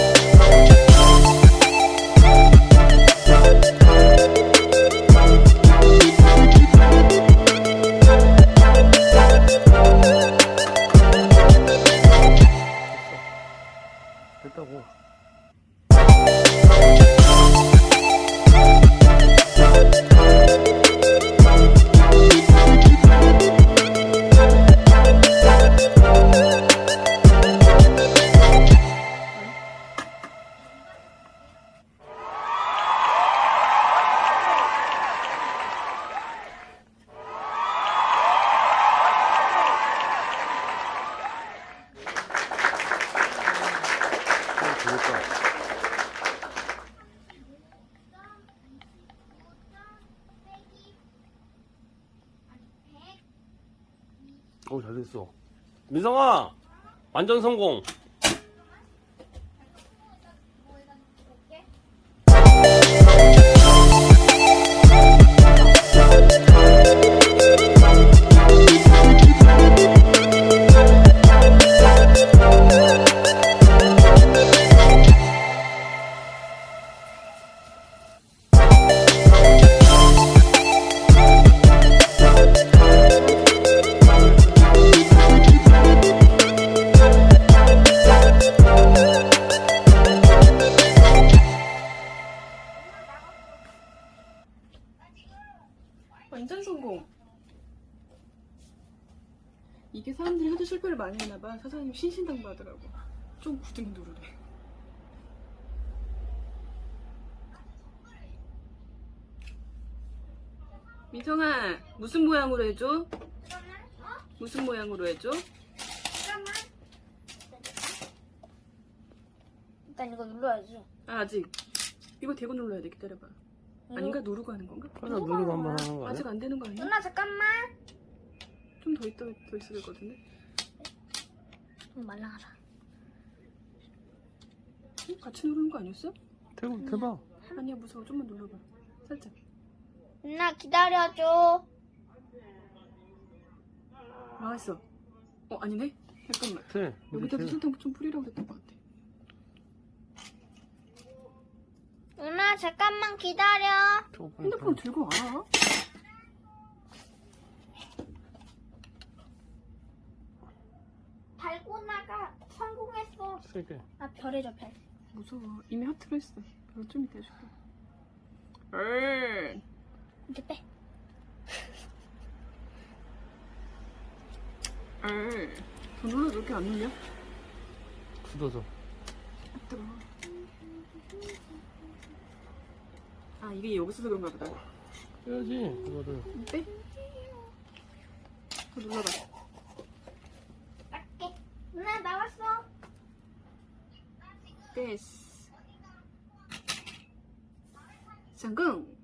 Yeah. 재밌다. 오, 잘 됐어. 민성아! 완전 성공! 이게 사람들이 하도 실패를 많이 했나봐. 사장님 신신당부하더라고. 좀 굳은 누르래. 민성아, 무슨 모양으로 해줘? 무슨 모양으로 해줘? 일단 이거 눌러야지. 아, 아직. 이거 대고 눌러야 돼. 기다려봐. 아닌가? 누르고 하는 건가? 하나 누르고 한번 하는 거 아직? 안 되는 거 아니야? 누나 잠깐만. 좀 더 있다, 더 있어야 될 것 같은데? 좀 말랑하라. 어? 같이 누르는 거 아니었어? 대고, 대봐. 아니야, 무서워. 좀만 눌러봐. 살짝. 누나 기다려줘. 나왔어. 어, 아니네? 잠깐만. 대. 여기다도 설탕 좀 뿌리라고 했던 것 같아. 누나 잠깐만 기다려. 핸드폰 들고 와. 달고나가 성공했어. 세게. 아 별해줘 별. 무서워. 이미 하트로 했어. 별좀 이따 해줄게. 에이. 이제 빼. 에이. 더 눌러도 이렇게 안 눌려? 굳어져. 들어. 아, 이게 여기서도 그런가 보다. 해야지, 그거를. 빼. 더 눌러봐. 닦게. 누나 나왔어. 됐어. 성공!